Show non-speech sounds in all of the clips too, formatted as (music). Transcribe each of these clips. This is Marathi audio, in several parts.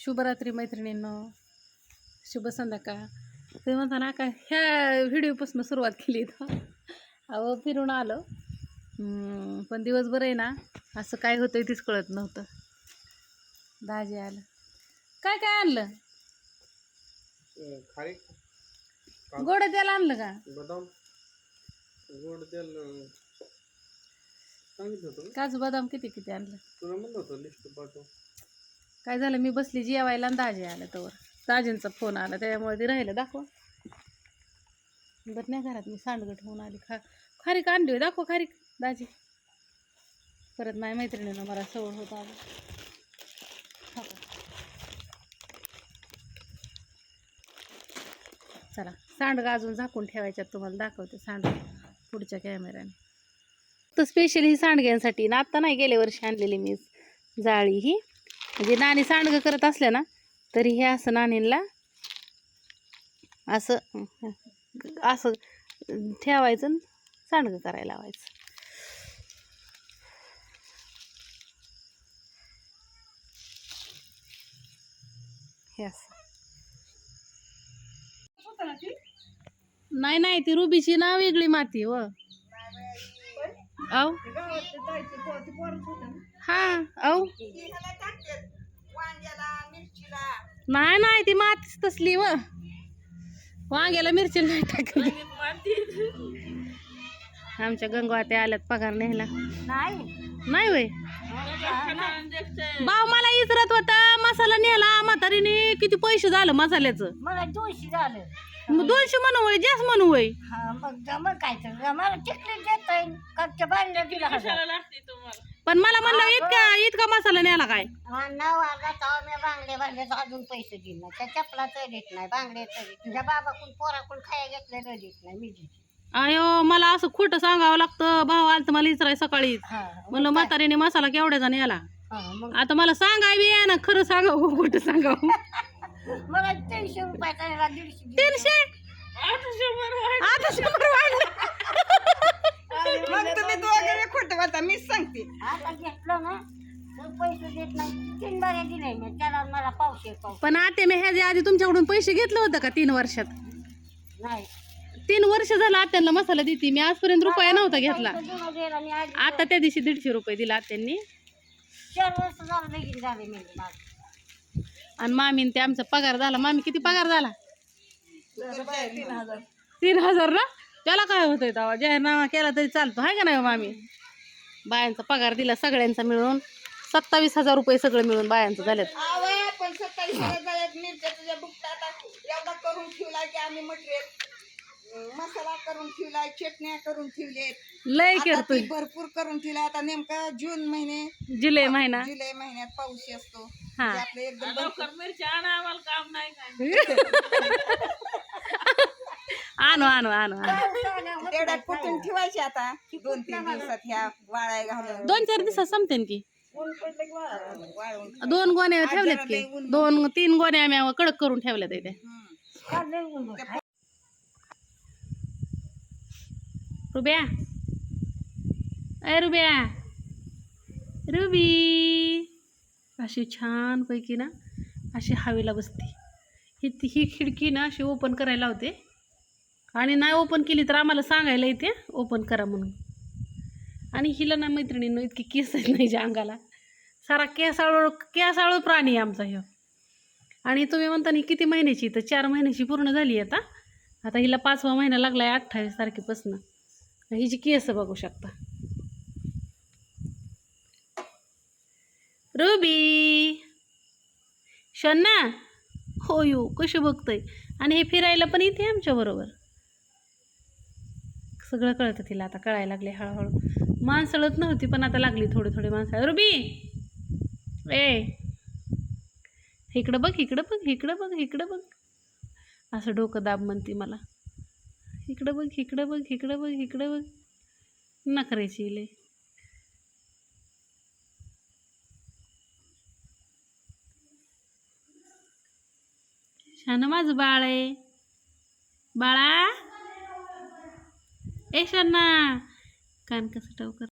शुभरात्री मैत्रिणींनो. शुभ संध्याकाळ. ते म्हणता ना का ह्या व्हिडिओपासून सुरुवात केली इथं अहो फिरून आलो. पण दिवसभर आहे ना असं काय होतंय तीच कळत नव्हतं. दाजी आलं. काय काय आणलं? गोड तेल आणलं का? बदाम. गोड तेल होतं. काजू बदाम किती किती आणलं? तुला म्हणलं होतं लिस्ट पाठव. काय झालं? मी बसली जेवायला आणि दाजी आलं तवर. दाजींचा फोन आला त्याच्यामुळे ते राहिलं. दाखवा. बरं नाही घरात मी सांडगं ठेवून आली. खा खारीक आणली दाखवा खारीक दाजी. परत माझ्या मैत्रिणीनं मला सवड होत आलं. चला सांडगं अजून झाकून ठेवायच्यात. तुम्हाला दाखवते सांड पुढच्या कॅमेऱ्याने तर स्पेशली ही सांडग्यांसाठी ना आत्ता नाही गेल्या वर्षी आणलेली मी जाळी ही. म्हणजे नाणी सांडगं करत असल्या ना तरी हे असं नाणींला असं असं ठेवायचं आणि सांडगं करायला लावायचं. हे असं. नाही नाही ती रुबीची ना वेगळी माती व. औ. हा औ. नाही नाही ती मातीच तसली व. वांग्याला मिरची नाही टाकली. आमच्या गंगवात्या आल्यात पगार न्यायला. नाही. वय? भाव मला इचरत होता. मसाला नेला म्हातारीने. किती पैसे झालं मसाल्याचं? मला दोनशे झालं. मग दोनशे म्हणू वय जास्त म्हणू वय हा मग जमल काय तर. मला तिकडे देता येईल कच्च्या बांधल्या दिला हजार पण मला म्हणलं इतका इतका मसाला नेला काय? हा, नऊ हजार तेव्हा मी बांगडे अजून पैसे दिले नाही त्या चपला तर देत नाही बांगडे तर देत तुझ्या बाबाकडून पोराकडून खाया घेतलेलं देत नाही मी देते अयो मला असं खोटं सांगावं लागतं. भाव आलत मला इचराय सकाळी. हा म्हणलं म्हातारीने मसाला केवढ्याचा नेला हा, मग? आता मला सांगावी आहे ना खरं सांगावं खोटं सांगावं. मला तीनशे दीडशे दिले. तीनशे? आता शंभर वाढलं. मग तुम्ही दोघे खोटं बोलता मीच सांगते. आता घेतलं ना तर पैसे देत नाही. तीन बाऱ्या दिले मी त्याला मला पावशे पाव पण आता मी ह्याच्या आधी तुमच्याकडून पैसे घेतलं होतं का तीन वर्षात? नाही. तीन वर्ष झालं आत्यांना मसाला देते. मी आजपर्यंत रुपया नव्हता घेतला. आता त्या दिवशी दीडशे रुपये दिला आत्यांनी. चार वर्ष झालं लगीन झाले मी माझं. आणि मामीन ते आमचा पगार झाला. मामी किती पगार झाला? तीन हजार. ना? त्याला काय होतंय तेव्हा? जाहीरनामा केला तरी चालतो. आहे का नाही हो मामी? बायांचा पगार दिला सगळ्यांचा मिळून. सत्तावीस हजार रुपये सगळं मिळून बायांचं झालेत. पण सत्तावीस गळ्यात मिरच्या तुझ्या बुकटा आता एवढा करून ठेवलाय की आम्ही मटेरियल मसाला करून ठेवलाय चटण्या करून ठेवले लय करतोय. भरपूर करून ठेवलाय. आता नेमका जून महिने जुलै महिना. जुलै महिन्यात पाऊस असतो. हा. आपलं एकदम (laughs) आणू आणू आणू आणू तेवढ्यात कुठून ठेवायची आता? दोन तीन दिवसात ह्या वाळाय घालून. दोन चार दिवसात संपतेन की दोन गोण्या ठेवल्यात की. दोन तीन गोण्या आम्ही कडक करून ठेवल्यात इथे. रुब्या. अय रुब्या. रुबी. अशी छानपैकी ना अशी हवेला बसते. ही ती- ही खिडकी ना अशी ओपन करायला होते आणि नाही ओपन केली तर आम्हाला सांगायला येते ओपन करा म्हणून. आणि हिला ना मैत्रिणींनो इतकी केस नाही ज्या अंगाला. सारा केसाळू केसाळू प्राणी आहे आमचा ह्यो. आणि तुम्ही म्हणता ना किती महिन्याची? तर चार महिन्याची पूर्ण झाली आता. आता हिला पाचवा महिना लागला आहे अठ्ठावीस तारखेपासून. हिची केस बघू शकता. रुबी! शन्ना! हो यू कशी बघतोय? आणि हे फिरायला पण येते आमच्या बरोबर. सगळं कळतं तिला आता कळायला लागले हळूहळू. माणसळत नव्हती पण आता लागली थोडी थोडी माणसं. रुबी! ए! इकडं बघ इकडं बघ इकडं बघ इकडं बघ. असं डोकं दाब म्हणते मला. इकडं बघ इकडं बघ इकडं बघ इकडं बघ. नखरायची लय. शान माझं बाळ आहे. बाळा. ए शाना कान कसं टवकर.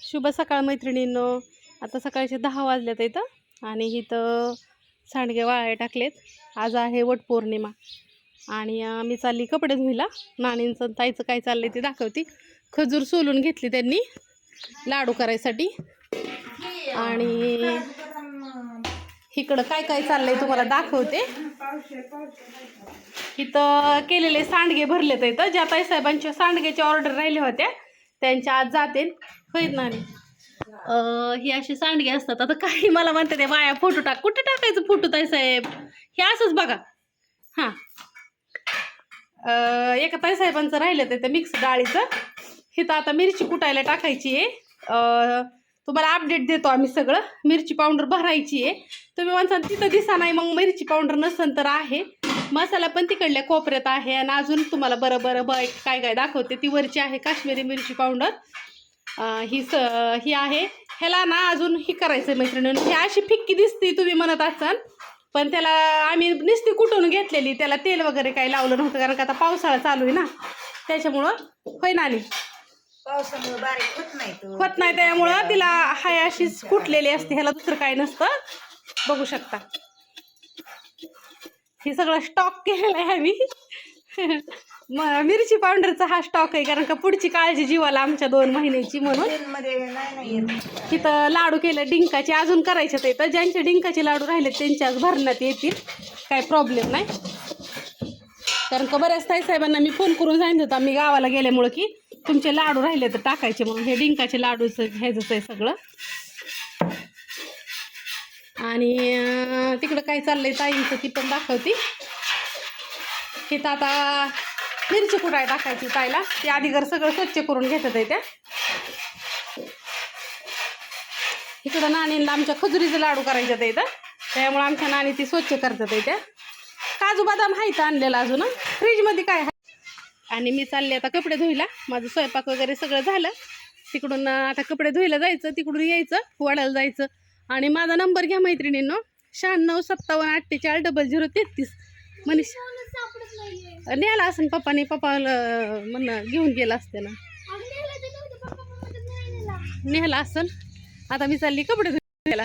शुभ सकाळ मैत्रिणींनो. आता सकाळचे दहा वाजल्यात इथं आणि इथं सांडगे वाळे टाकलेत. आज आहे वटपौर्णिमा. आणि मी चालली कपडे धुईला नानींचं ताईचं काय चाललंय ते दाखवते. खजूर सोलून घेतली त्यांनी लाडू करायसाठी. आणि इकडं काय काय चाललंय तुम्हाला दाखवते. इथं केलेले सांडगे भरलेत इथं. ज्या ताईसाहेबांच्या सांडग्याच्या ऑर्डर राहिल्या होत्या त्यांच्या आज जाते. होईत ना ही असे सांडगे असतात. आता काही मला म्हणते ते बाया फोटो टाक. कुठे टाकायचं फोटो ताईसाहेब हे असंच बघा. हां. एका ताईसाहेबांचं राहिलं ते मिक्स डाळीचं. हिथं आता मिरची कुटायला टाकायची आहे. तुम्हाला अपडेट देतो आम्ही सगळं. मिरची पावडर भरायची आहे. तुम्ही म्हणसान तिथं दिसा नाही मग मिरची पावडर नसेल तर आहे. मसाला पण तिकडल्या कोपऱ्यात आहे आणि अजून तुम्हाला बरं बरं ब काय काय दाखवते. ती वरची आहे काश्मीरी मिरची पावडर ही स ही आहे. ह्याला ना अजून ही करायचं आहे ही अशी फिक्की दिसते तुम्ही म्हणत असाल. पण त्याला आम्ही नुसती कुटून घेतलेली त्याला तेल वगैरे काही लावलं नव्हतं कारण का आता पावसाळा चालू आहे ना. त्याच्यामुळं होय ना आली. पावसामुळे बारीक होत नाही तो. होत नाही त्यामुळं तिला हाय अशीच कुटलेली असते. ह्याला दुसरं काही नसतं. बघू शकता. हे सगळं स्टॉक केलेलं आहे आम्ही. (laughs) म- मिरची पावडरचा हा स्टॉक आहे कारण का पुढची काळजी जीवाला आमच्या दोन महिन्याची म्हणून. मध्ये नाही नाही येत तिथं लाडू केलं डिंकाचे अजून करायचे ते. तर ज्यांचे डिंकाचे लाडू राहिले त्यांचे आज भरण्यात येतील. काय प्रॉब्लेम नाही. कारण का बऱ्याच ताई साहेबांना मी फोन करून सांगितलं होतं मी गावाला गेल्यामुळं की तुमचे लाडू राहिले तर टाकायचे म्हणून. हे डिंकाचे लाडूचं घ्यायचं आहे सगळं. आणि अं, तिकडं काय चाललंय ताईंचं ती पण दाखवती. तिथं आता मिरची कुटाय टाकायची ताईला. ते आधी घर सगळं स्वच्छ करून घेतात आहे त्या. इकडं नाणीला आमच्या खजुरीचे लाडू करायच्यात आहेत इथं. त्यामुळे आमच्या नाणी ती स्वच्छ करतात आहे त्या. काजू बदाम आहेत आणलेला अजून फ्रीजमध्ये काय आहे? आणि मी चालले आता कपडे धुईला माझं स्वयंपाक वगैरे सगळं झालं. तिकडून आता कपडे धुईला जायचं तिकडून यायचं वाड्याला जायचं. आणि माझा नंबर घ्या मैत्रिणींनो शहाण्णव सत्तावन्न अठ्ठेचाळीस डबल झिरो तेहतीस. मनीष. न्यायला असं पप्पाने पप्पाला म्हणणं घेऊन गेला असते ना. नेहला असन. आता मी चालली कपडे धुवायला.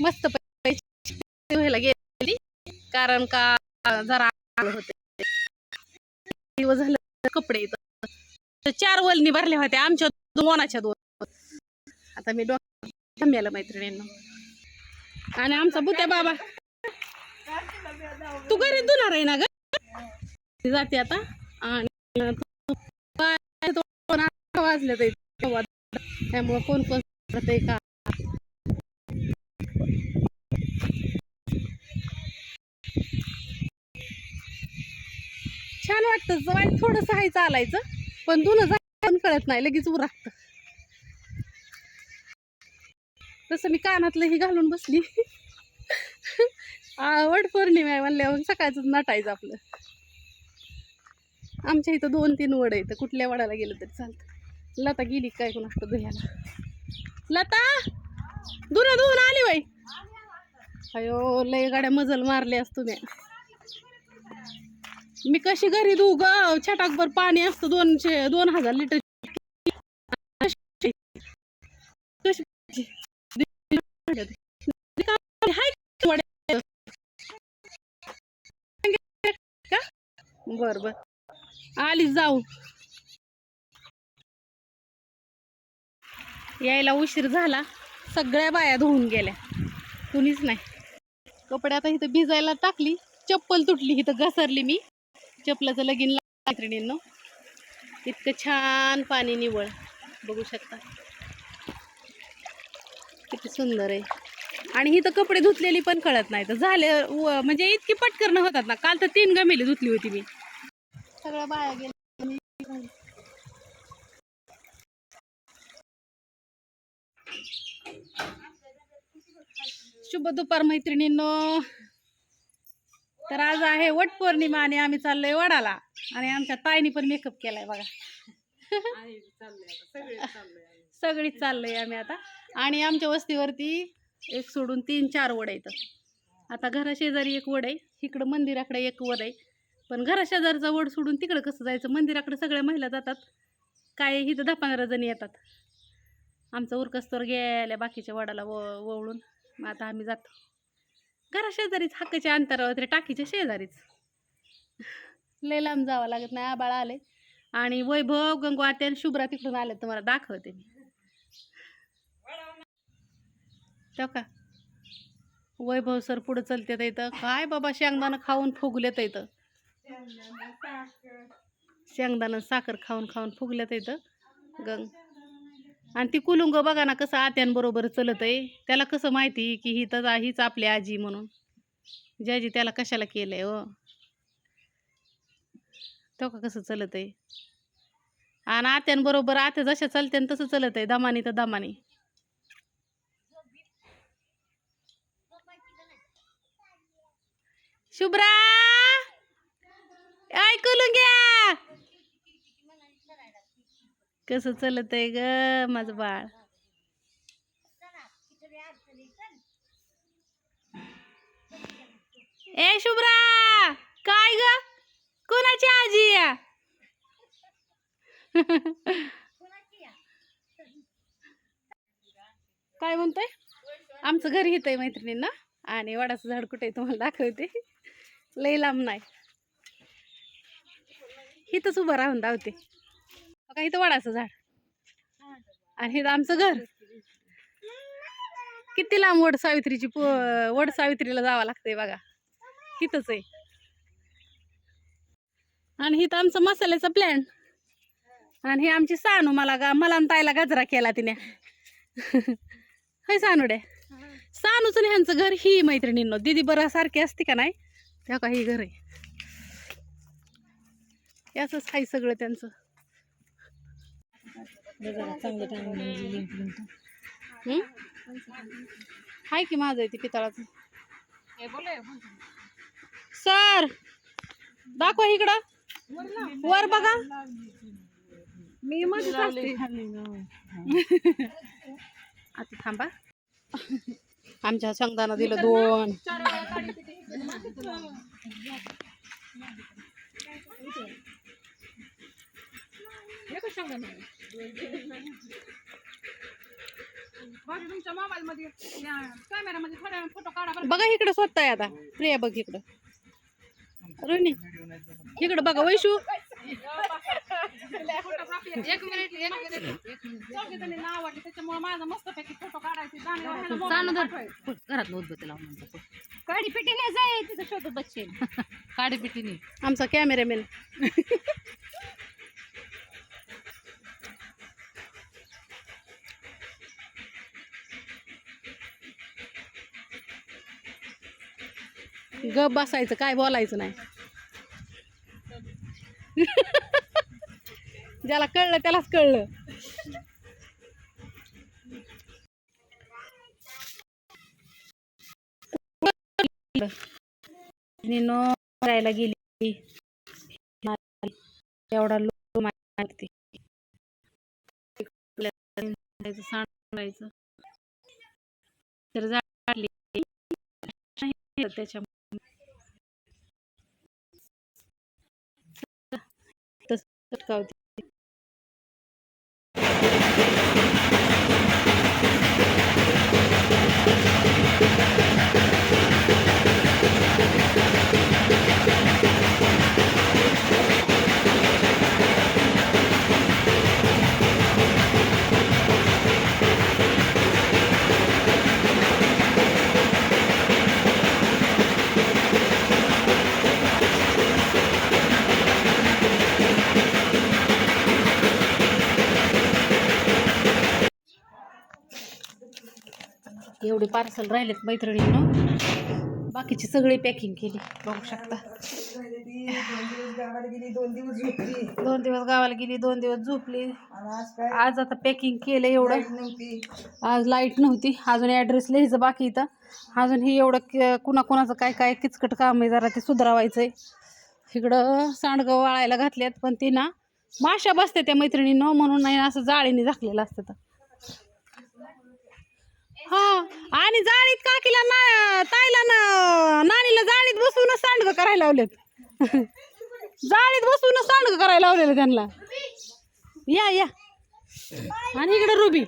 मस्त धुवायला गेली. कारण का जरा होते. दिवस झालं कपडे इथं. चार वलनी भरल्या होत्या आमच्या दोन मोनाच्या दोन. आता मी डोक्यात थांबेला मैत्रिणींना. आणि आमचा बुत्या बाबा तू घरी धुणार आहे ना ग? ती जाते आता. आणि वाजले ते त्यामुळं कोण कोण करते का? छान वाटतं जवळ थोडंसं आहे चालायचं पण दोन पण कळत नाही लगेच उरागतं तसं मी कानातलं ही घालून बसली. आ, पौर्णिमा आहे म्हणल्यावर सकाळचं नटायचं आपलं. आमच्या इथं दोन तीन वड आहेत कुठल्या वडाला गेलं तरी चालतं. लता गेली काय कोणाकडं धुयाला. लता! दुन धुवून आली बाई. अयो लय गाड्या मजल मारले तुम्ही. मी कशी घरी धुऊ ग? छटाकभर पाणी असतं दोनशे दोन हजार लिटर. कशी बर बर. आली जाऊ. यायला उशीर झाला. सगळ्या बाया धुवून गेल्या. कुणीच नाही. कपडे आता इथं भिजायला टाकली. चप्पल तुटली इथं घसरली मी. चप्पलाचं लगीन लावलं इतकं छान पाणी निवळ. बघू शकता. किती सुंदर आहे. आणि इथं कपडे धुतलेली पण कळत नाही. तर झाले व- म्हणजे इतकी पटकरणं होतात ना. काल तर तीन गमेली धुतली होती मी. सगळ्या बाया गेल्या शुभ दुपार मैत्रिणींनो. तर आज आहे वट पौर्णिमा आणि आम्ही चाललोय वडाला. आणि आमच्या ताईनी पण मेकअप केलाय बघा. सगळीच चाललोय आम्ही आता. आणि आमच्या वस्तीवरती एक सोडून तीन चार वड आहेत. आता घराशेजारी एक वड आहे. इकडं मंदिराकडे एक वड आहे. पण घराशेजारचा वड सोडून तिकडं कसं जायचं? मंदिराकडे सगळ्या महिला जातात. काय इथं दहा पंधरा जणी येतात. आमचं उरकस्तोर गेल्या बाकीच्या वडाला व वळून. मग आता आम्ही जातो. घराशेजारीच हक्काच्या अंतरावर तरी टाकीच्या शेजारीच. लय लांब जावं लागत नाही. आबाळ आले आणि वैभव गंगू आणि शुभ्रा तिकडून आले तुम्हाला दाखवते मी. ठेव का? वैभव सर पुढं चलते इथं. काय बाबा शेंगदाणं खाऊन फुगलेत इथं. शेंगदाणं साखर खाऊन खाऊन फुगलेत इथं. गंग. आणि ती कुलुंग बघा ना कसं आत्यांबरोबर चलत आहे. त्याला कसं माहिती की ही तर हीच आपली आजी म्हणून. ज्याजी त्याला कशाला केलं आहे हो? तो का कसं चलत आहे? आणि आत्यांबरोबर आत्या जशा चालते तसं चलत आहे. दमानी तर दमानी. शुभ्रा! ऐकून घ्या! कसं चलत आहे ग माझ बाळ? ए शुभ्रा! काय ग? कोणाची आजी या काय म्हणतोय? आमचं घर घेत आहे मैत्रिणींना. आणि वडाचं झाड कुठे तुम्हाला दाखवते. लई लांब नाही. इथंच उभं राहून धावते. बघा इथं वडाचं झाड. आणि इथं आमचं घर. किती लांब वड सावित्रीची वड सावित्रीला जावं लागतंय बघा. इथंच आहे. आणि इथं आमचं मसाल्याचा प्लॅन आणि ही आमची सानू मला गा मला आणि ताईला गजरा केला तिने. (laughs) हाय सानुड्या सानूच ह्यांचं घर ही मैत्रिणींनो. दिदी बरं सारखी असते का नाही? त्या का ही घर आहे. याचंच हाय सगळं त्यांचं. हं? हाय की माझं आहे ते पितळाचं सर दाखवा इकडं. वर बघा. मी असते. आता थांबा. आमच्या संगदानं दिलं दोन. बघा इकडं स्वतः आता. प्रिया बघ इकडं. रोहिणी इकडं बघा वैशू. एक मिनिट एक मिनिट चौघी जणींना आवडली त्याच्यामुळे माझा मस्त पैकी फोटो काढायचे घरात उद्बत्ती लावून काडी पिटीने जाय तिथं (laughs) पिटीने आमचा कॅमेरामॅन गप बसायचं काय बोलायचं नाही. (laughs) ज्याला कळलं त्यालाच कळलं. निनो करायला गेली एवढा लोक माहिती सांडायचं तर झाडली. त्याच्या चटकावते एवढे पार्सल राहिलेत मैत्रिणीनं. बाकीची सगळी पॅकिंग केली. बघू शकता. दोन दिवस झोपली दोन दिवस गावाला गेली दोन दिवस झोपली. आज आता पॅकिंग केलं एवढं. आज लाइट नव्हती. अजून ॲड्रेस लिहायचं बाकी इथं. अजून हे एवढं क- कुणाकुणाचं काय काय किचकट काम आहे जरा ते सुधारावायचं आहे इकडं सांडगं वाळायला घातल्यात पण ती ना माशा बसते त्या मैत्रिणीनं म्हणून नाही असं जाळीने झाकलेलं असतं तर. हा आणि जाळीत काकीला ना ताईला ना नानीला जाळीत बसूनच सांडगं करायला लावलेत. जाळीत बसूनच सांडगं करायला लावलेलं त्यांना. या या. आणि इकडं रुबी.